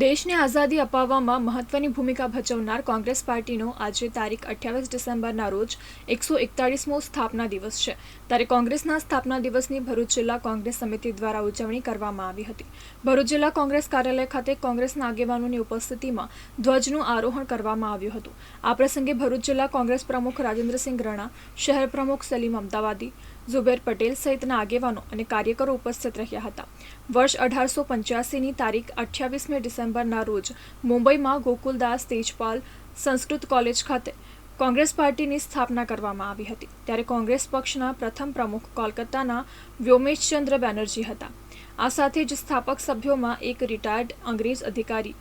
દેશને આઝાદી અપાવવામાં મહત્વની ભૂમિકા ભજવનાર કોંગ્રેસ પાર્ટીનો આજે તારીખ અઠ્યાવીસ ડિસેમ્બરના રોજ એકસો એકતાળીસમો સ્થાપના દિવસ છે. ત્યારે કોંગ્રેસના સ્થાપના દિવસની ભરૂચ જિલ્લા કોંગ્રેસ સમિતિ દ્વારા ઉજવણી કરવામાં આવી હતી. ભરૂચ જિલ્લા કોંગ્રેસ કાર્યાલય ખાતે કોંગ્રેસના આગેવાનોની ઉપસ્થિતિમાં ધ્વજનું આરોહણ કરવામાં આવ્યું હતું. આ પ્રસંગે ભરૂચ જિલ્લા કોંગ્રેસ પ્રમુખ રાજેન્દ્રસિંહ રણા, શહેર પ્રમુખ સલીમ અમદાવાદી, ઝુબેર પટેલ સહિતના આગેવાનો અને કાર્યકરો ઉપસ્થિત રહ્યા હતા. વર્ષ અઢારસો પંચ્યાસીની તારીખ અઠ્યાવીસમી ડિસેમ્બરના રોજ મુંબઈમાં ગોકુલદાસ તેજપાલ સંસ્કૃત કોલેજ ખાતે કોંગ્રેસ પાર્ટીની સ્થાપના કરવામાં આવી હતી. ત્યારે કોંગ્રેસ પક્ષના પ્રથમ પ્રમુખ કોલકાતાના વ્યોમેશચંદ્ર બેનર્જી હતા. આ સાથે જ સ્થાપક સભ્યોમાં એક રિટાયર્ડ અંગ્રેજ અધિકારી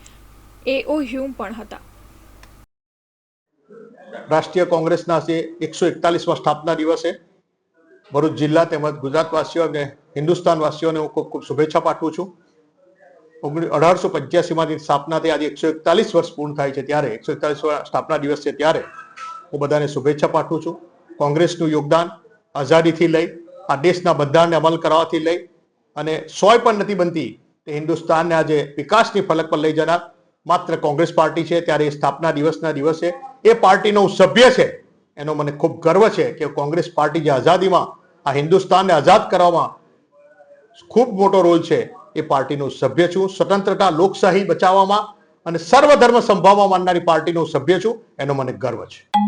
એઓ હ્યુમ પણ હતા. રાષ્ટ્રીય કોંગ્રેસના એકસો એકતાલીસમાં સ્થાપના દિવસે ભરૂચ જિલ્લા તેમજ ગુજરાતવાસીઓ અને હિન્દુસ્તાનવાસીઓને હું ખૂબ ખૂબ શુભેચ્છા પાઠવું છું. અઢારસો પંચ્યાસીમાંથી સ્થાપના થઈ. આજે એકસો એકતાલીસ વર્ષ પૂર્ણ થાય છે ત્યારે. એકસો એકતાલીસ સ્થાપના દિવસ છે ત્યારે. હું બધાને શુભેચ્છા પાઠવું છું. કોંગ્રેસનું યોગદાન આઝાદીથી લઈ, આ દેશના બધાને અમલ કરવાથી લઈ અને સોય પણ નથી બનતી તે હિન્દુસ્તાનને આજે વિકાસની ફલક પર લઈ જનાર માત્ર કોંગ્રેસ પાર્ટી છે. ત્યારે એ સ્થાપના દિવસના દિવસે એ પાર્ટીનો હું સભ્ય છે. એનો મને ખૂબ ગર્વ છે કે કોંગ્રેસ પાર્ટી જે આઝાદીમાં આ હિન્દુસ્તાનને આઝાદ કરવામાં ખૂબ મોટો રોલ છે એ પાર્ટીનો સભ્ય છું. સ્વતંત્રતા, લોકશાહી બચાવવામાં અને સર્વધર્મ સંભાવવા માનનારી પાર્ટીનો સભ્ય છું. એનો મને ગર્વ છે.